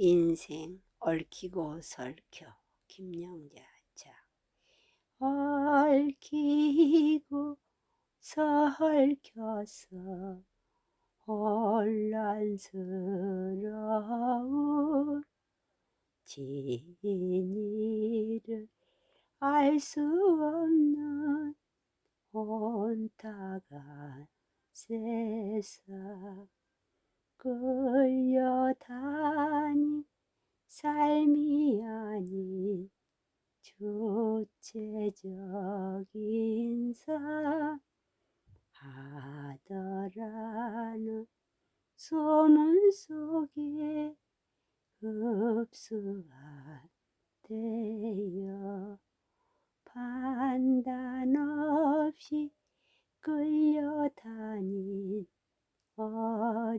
인생 얽히고 설켜. 김영자자 얽히고 설켜서 혼란스러운 진리를 알 수 없는 온타간 세상 끌려다닌 삶이 아닌 주체적인 삶 하더라는 소문 속에 흡수가 되어 판단 없이 끌려다닌 어리석음들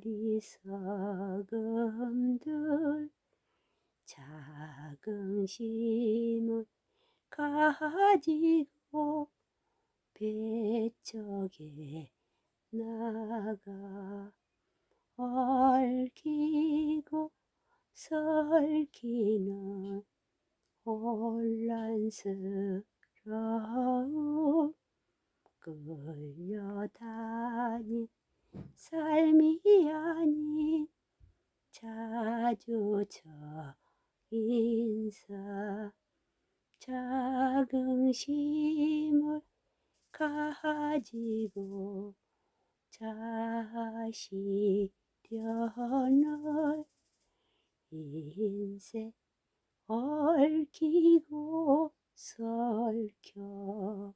자긍심을 가지고 배척에 나가 얽히고 설키는 혼란스러움 끌려다닌 삶이 아닌 자주적 인삶 자긍심을 가지고 자시련을 인생 얽히고 설켜